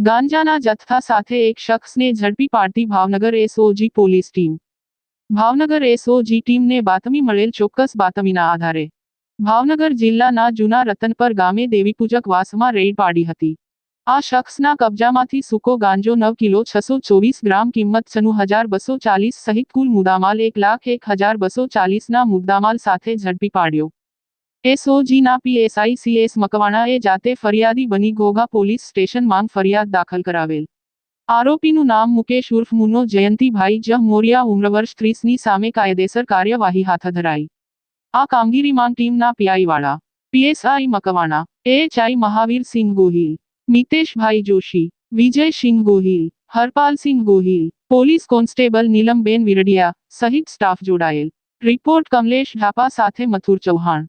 ગાંજાના જથ્થા સાથે એક શખ્સને ઝડપી પાડતી Bhavnagar SOG police team Bhavnagar SOG ટીમને બાતમી મળેલ ચોક્કસ બાતમીના આધારે ભાવનગર જિલ્લાના જૂના રતનપર ગામે દેવીપૂજક વાસમાં રેડ પાડી હતી આ શખ્સના કબજામાંથી સૂકો ગાંજો નવ કિલો છસો ચોવીસ ગ્રામ કિંમત છનું હજાર બસો ચાલીસ સહિત કુલ મુદ્દામાલ એક લાખ એક હજાર બસો ચાલીસના મુદ્દામાલ સાથે ઝડપી પાડ્યો એસઓજીના પીએસઆઈ સીએસ મકવાણાએ જાતે ફરિયાદી બની ઘોઘા પોલીસ સ્ટેશન માંગ ફરિયાદ દાખલ કરાવેલ આરોપીનું નામ મુકેશ ઉર્ફ મુન્નો જયંતિભાઈ જહ મોરિયા ઉમ્ર વર્ષ ત્રીસની સામે કાયદેસર કાર્યવાહી હાથ ધરાઈ આ કામગીરીમાં ટીમના પીઆઈવાળા PSI Makwana AHI Mahavir Singh Gohil Miteshbhai Joshi Vijay Singh Gohil Harpalsinh Gohil police constable Nilamben Viradiya સહિત સ્ટાફ જોડાયેલ રિપોર્ટ કમલેશ ઢાપા સાથે મથુર ચૌહાણ